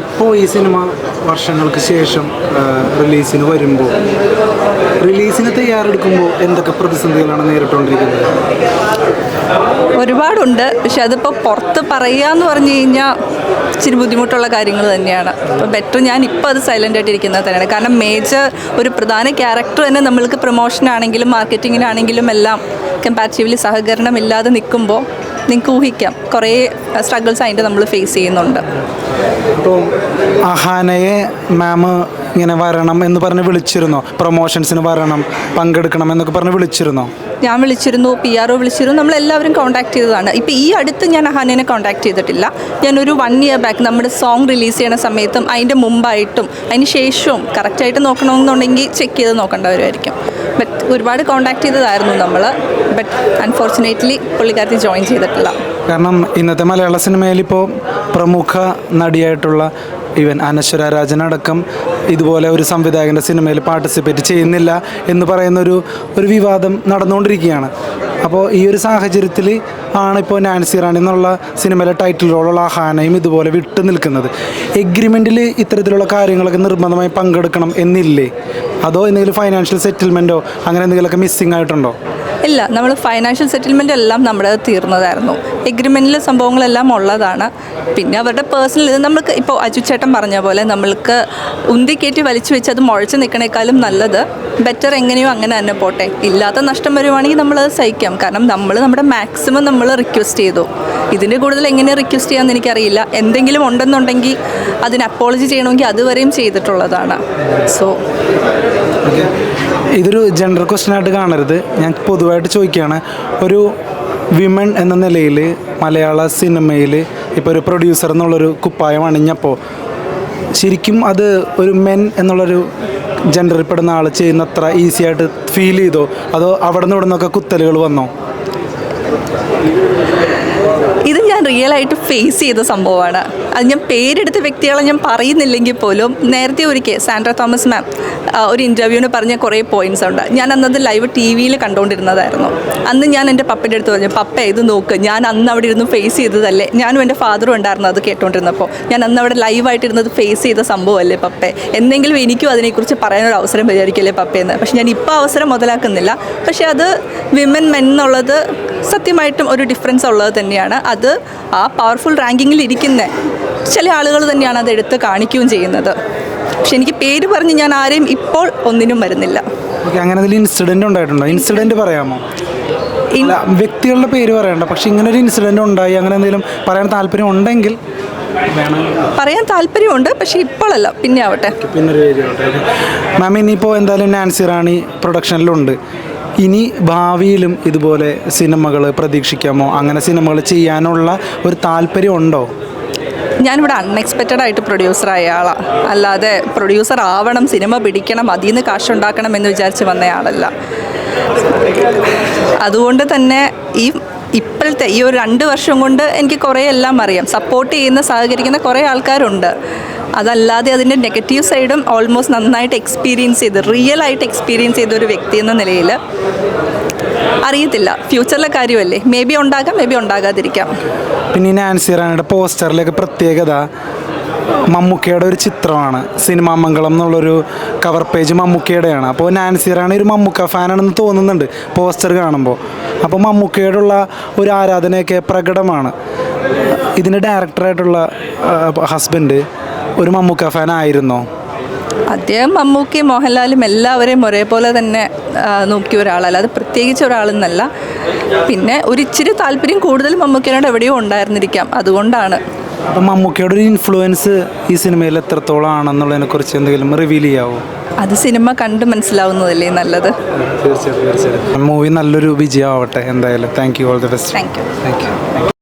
ഇപ്പോൾ ഈ സിനിമ വർഷങ്ങൾക്ക് ശേഷം റിലീസിന് വരുമ്പോൾ റിലീസിന് തയ്യാറെടുക്കുമ്പോൾ എന്തൊക്കെ പ്രതിസന്ധികളാണ് നേരിട്ടുകൊണ്ടിരിക്കുന്നത് ഒരുപാടുണ്ട്. പക്ഷെ അതിപ്പോൾ പുറത്ത് പറയുക എന്ന് പറഞ്ഞു കഴിഞ്ഞാൽ ഇച്ചിരി ബുദ്ധിമുട്ടുള്ള കാര്യങ്ങൾ തന്നെയാണ്. അപ്പോൾ ബെറ്റർ ഞാൻ ഇപ്പോൾ അത് സൈലന്റ് ആയിട്ട് ഇരിക്കുന്നത് തന്നെയാണ്. കാരണം മേജർ ഒരു പ്രധാന ക്യാരക്ടർ തന്നെ നമ്മൾക്ക് പ്രൊമോഷനാണെങ്കിലും മാർക്കറ്റിങ്ങിനാണെങ്കിലും എല്ലാം കമ്പാരിറ്റീവ്ലി സഹകരണമില്ലാതെ നിൽക്കുമ്പോൾ നിങ്ങൾക്ക് ഊഹിക്കാം. കുറേ സ്ട്രഗിൾസ് അതിന്റെ നമ്മൾ ഫേസ് ചെയ്യുന്നുണ്ട്. ഇപ്പം അഹാനയെ മാം ഇങ്ങനെ വരണം എന്ന് പറഞ്ഞ് വിളിച്ചിരുന്നോ? പ്രൊമോഷൻസിന് വരണം പങ്കെടുക്കണം എന്നൊക്കെ പറഞ്ഞ് വിളിച്ചിരുന്നോ? ഞാൻ വിളിച്ചിരുന്നു പി ആർ ഒ വിളിച്ചിരുന്നു. നമ്മളെല്ലാവരും കോൺടാക്ട് ചെയ്തതാണ്. ഇപ്പോൾ ഈ അടുത്ത് ഞാൻ അഹാനേനെ കോൺടാക്ട് ചെയ്തിട്ടില്ല. ഞാനൊരു വൺ ഇയർ ബാക്ക് നമ്മുടെ സോങ് റിലീസ് ചെയ്യണ സമയത്തും അതിന്റെ മുമ്പായിട്ടും അതിന് ശേഷവും കറക്റ്റായിട്ട് നോക്കണമെന്നുണ്ടെങ്കിൽ ചെക്ക് ചെയ്ത് നോക്കേണ്ടവരുമായിരിക്കും. ബട്ട് ഒരുപാട് കോൺടാക്ട് ചെയ്തതായിരുന്നു നമ്മൾ. ബട്ട് അൺഫോർച്ചുനേറ്റ്ലി പുള്ളിക്കാരത്തി ജോയിൻ ചെയ്തിട്ടില്ല കാരണം ഇന്നത്തെ മലയാള സിനിമയിൽ ഇപ്പോൾ പ്രമുഖ നടിയായിട്ടുള്ള ഇവൻ അനശ്വര രാജനടക്കം ഇതുപോലെ ഒരു സംവിധായകന്റെ സിനിമയിൽ പാർട്ടിസിപ്പേറ്റ് ചെയ്യുന്നില്ല എന്ന് പറയുന്ന ഒരു ഒരു വിവാദം നടന്നുകൊണ്ടിരിക്കുകയാണ്. അപ്പോൾ ഈ ഒരു സാഹചര്യത്തിൽ ആണ് ഇപ്പോൾ നാൻസി റാണി എന്നുള്ള സിനിമയിലെ ടൈറ്റിൽ റോളുള്ള ഹാനയും ഇതുപോലെ വിട്ടു നിൽക്കുന്നത്. എഗ്രിമെന്റിൽ ഇത്തരത്തിലുള്ള കാര്യങ്ങളൊക്കെ നിർബന്ധമായി പങ്കെടുക്കണം എന്നില്ലേ? അതോ എന്തെങ്കിലും ഫൈനാൻഷ്യൽ സെറ്റിൽമെന്റോ അങ്ങനെ എന്തെങ്കിലുമൊക്കെ മിസ്സിംഗ് ആയിട്ടുണ്ടോ? ഇല്ല നമ്മൾ ഫൈനാൻഷ്യൽ സെറ്റിൽമെന്റ് എല്ലാം നമ്മുടെ തീർന്നതായിരുന്നു. എഗ്രിമെന്റിലെ സംഭവങ്ങളെല്ലാം ഉള്ളതാണ്. പിന്നെ അവരുടെ പേഴ്സണൽ ഇത് നമ്മൾക്ക് ഇപ്പോൾ അജു ചേട്ടൻ പറഞ്ഞ പോലെ നമ്മൾക്ക് ഉന്തിക്കയറ്റി വലിച്ചു വെച്ച് അത് മുഴച്ച് നിൽക്കണേക്കാളും നല്ലത് ബെറ്റർ എങ്ങനെയോ അങ്ങനെ തന്നെ പോട്ടെ. ഇല്ലാത്ത നഷ്ടം വരുവാണെങ്കിൽ നമ്മളത് സഹിക്കാം. കാരണം നമ്മൾ നമ്മുടെ മാക്സിമം നമ്മൾ റിക്വസ്റ്റ് ചെയ്തു. ഇതിന്റെ കൂടുതൽ എങ്ങനെ റിക്വസ്റ്റ് ചെയ്യാമെന്ന് എനിക്കറിയില്ല. എന്തെങ്കിലും ഉണ്ടെന്നുണ്ടെങ്കിൽ അതിന് അപ്പോളജി ചെയ്യണമെങ്കിൽ അതുവരെയും ചെയ്തിട്ടുള്ളതാണ്. സോ ഇതൊരു ജെൻഡർ ക്വസ്റ്റ്യൻ ആയിട്ട് കാണരുത്. ഞാൻ പൊതുവായിട്ട് ചോദിക്കുകയാണ് ഒരു വിമൺ എന്ന നിലയിൽ മലയാള സിനിമയിൽ ഇപ്പോൾ ഒരു പ്രൊഡ്യൂസർ എന്നുള്ളൊരു കുപ്പായം അണിഞ്ഞപ്പോൾ ശരിക്കും അത് ഒരു മെൻ എന്നുള്ളൊരു ജെൻഡറിൽ പെടുന്ന ആൾ ചെയ്യുന്നത്ര ഈസി ആയിട്ട് ഫീൽ ചെയ്തോ? അതോ അവിടെ നിന്ന് ഇവിടെ കുത്തലുകൾ വന്നോ? ഇത് ഞാൻ റിയൽ ആയിട്ട് ഫേസ് ചെയ്ത സംഭവമാണ്. അത് ഞാൻ പേരെടുത്ത വ്യക്തികളെ ഞാൻ പറയുന്നില്ലെങ്കിൽ പോലും നേരത്തെ ഒരിക്കൽ സാൻഡ്ര തോമസ് മാം ഒരു ഇന്റർവ്യൂവിന് പറഞ്ഞ കുറേ പോയിന്റ്സ് ഉണ്ട്. ഞാൻ അന്നത് ലൈവ് ടി വിയിൽ കണ്ടുകൊണ്ടിരുന്നതായിരുന്നു അന്ന് ഞാൻ എന്റെ പപ്പയുടെ അടുത്ത് പറഞ്ഞു പപ്പ ഇത് നോക്ക് ഞാൻ അന്ന് അവിടെ ഇരുന്ന് ഫേസ് ചെയ്തതല്ലേ? ഞാനും എന്റെ ഫാദറും ഉണ്ടായിരുന്നു അത് കേട്ടുകൊണ്ടിരുന്നപ്പോൾ ഞാൻ അന്ന് അവിടെ ലൈവായിട്ടിരുന്നത് ഫേസ് ചെയ്ത സംഭവമല്ലേ പപ്പേ? എന്തെങ്കിലും എനിക്കും അതിനെക്കുറിച്ച് പറയാനൊരു അവസരം വിചാരിക്കല്ലേ പപ്പയെന്ന് പക്ഷെ ഞാൻ ഇപ്പോൾ അവസരം മുതലാക്കുന്നില്ല. പക്ഷേ അത് വിമൻ മെൻ എന്നുള്ളത് സത്യമായിട്ടും ഒരു ഡിഫറൻസ് ഉള്ളത് തന്നെയാണ്. അത് ആ പവർഫുൾ റാങ്കിങ്ങിൽ ഇരിക്കുന്ന. ചില ആളുകൾ തന്നെയാണ് അത് എടുത്ത് കാണിക്കുകയും ചെയ്യുന്നത്. പക്ഷെ എനിക്ക് പേര് പറഞ്ഞ് ഞാൻ ആരെയും ഇപ്പോൾ ഒന്നിനും വരുന്നില്ല. അങ്ങനെ ഇൻസിഡന്റ് ഉണ്ടായിട്ടുണ്ടോ? ഇൻസിഡന്റ് പറയാമോ? വ്യക്തികളുടെ പേര് പറയണ്ട. പക്ഷെ ഇങ്ങനെ ഒരു ഇൻസിഡന്റ് ഉണ്ടായി അങ്ങനെ എന്തെങ്കിലും പറയാൻ താല്പര്യം ഉണ്ടെങ്കിൽ പറയാൻ താല്പര്യമുണ്ട് പക്ഷെ ഇപ്പോഴല്ല പിന്നെ ആവട്ടെ. പിന്നെ മാം ഇനിയിപ്പോൾ എന്തായാലും നാൻസി റാണി പ്രൊഡക്ഷനിലുണ്ട്. ഇനി ഭാവിയിലും ഇതുപോലെ സിനിമകൾ പ്രതീക്ഷിക്കാമോ? അങ്ങനെ സിനിമകൾ ചെയ്യാനുള്ള ഒരു താല്പര്യം ഉണ്ടോ? ഞാനിവിടെ അൺഎക്സ്പെക്റ്റഡ് ആയിട്ട് പ്രൊഡ്യൂസർ ആയ അല്ലാതെ പ്രൊഡ്യൂസർ ആവണം സിനിമ പിടിക്കണം അതിൽ നിന്ന് കാശുണ്ടാക്കണം എന്ന് വിചാരിച്ച് വന്നയാളല്ല അതുകൊണ്ട് തന്നെ ഈ ഇപ്പോഴത്തെ ഈ ഒരു രണ്ട് വർഷം കൊണ്ട് എനിക്ക് കുറേ എല്ലാം അറിയാം. സപ്പോർട്ട് ചെയ്യുന്ന സഹകരിക്കുന്ന കുറേ ആൾക്കാരുണ്ട്. അതല്ലാതെ അതിന്റെ നെഗറ്റീവ് സൈഡും ഓൾമോസ്റ്റ് നന്നായിട്ട് എക്സ്പീരിയൻസ് ചെയ്ത് റിയൽ ആയിട്ട് എക്സ്പീരിയൻസ് ചെയ്ത ഒരു വ്യക്തി എന്ന നിലയിൽ അറിയത്തില്ല. ഫ്യൂച്ചറിലെ കാര്യമല്ലേ? മേ ബി ഉണ്ടാകാം മേ ബി ഉണ്ടാകാതിരിക്കാം. പിന്നെ നാൻസി റാണിയുടെ പോസ്റ്ററിലേക്ക് പ്രത്യേകത മമ്മൂക്കയുടെ ഒരു ചിത്രമാണ്. സിനിമാ മംഗളം എന്നുള്ളൊരു കവർ പേജ് മമ്മൂക്കയുടെയാണ്. അപ്പോൾ നാൻസി റാണി ഒരു മമ്മൂക്ക ഫാനാണെന്ന് തോന്നുന്നുണ്ട് പോസ്റ്റർ കാണുമ്പോൾ. അപ്പോൾ മമ്മൂക്കയോടുള്ള ഒരു ആരാധനയൊക്കെ പ്രകടമാണ്. ഇതിന്റെ ഡയറക്ടറായിട്ടുള്ള ഹസ്ബൻഡ് ഒരു മമ്മൂക്ക ഫാൻ ആയിരുന്നോ? അദ്ദേഹം മമ്മൂക്കി മോഹൻലാലും എല്ലാവരെയും ഒരേപോലെ തന്നെ നോക്കിയ ഒരാളല്ല. അത് പ്രത്യേകിച്ച് ഒരാളെന്നല്ല. പിന്നെ ഒരിച്ചിരി താല്പര്യം കൂടുതൽ മമ്മൂക്കിനോട് എവിടെയോ ഉണ്ടായിരുന്നിരിക്കാം. അതുകൊണ്ടാണ്. അപ്പം മമ്മൂക്കിയുടെ ഒരു ഇൻഫ്ലുവൻസ് ഈ സിനിമയിൽ എത്രത്തോളം ആണെന്നുള്ളതിനെ കുറിച്ച് എന്തെങ്കിലും റിവീൽ ചെയ്യാവോ? അത് സിനിമ കണ്ട് മനസ്സിലാവുന്നതല്ലേ നല്ലത്? തീർച്ചയായിട്ടും തീർച്ചയായിട്ടും. മൂവി നല്ലൊരു വിജയമാവട്ടെ എന്തായാലും. Thank you all the best thank you thank you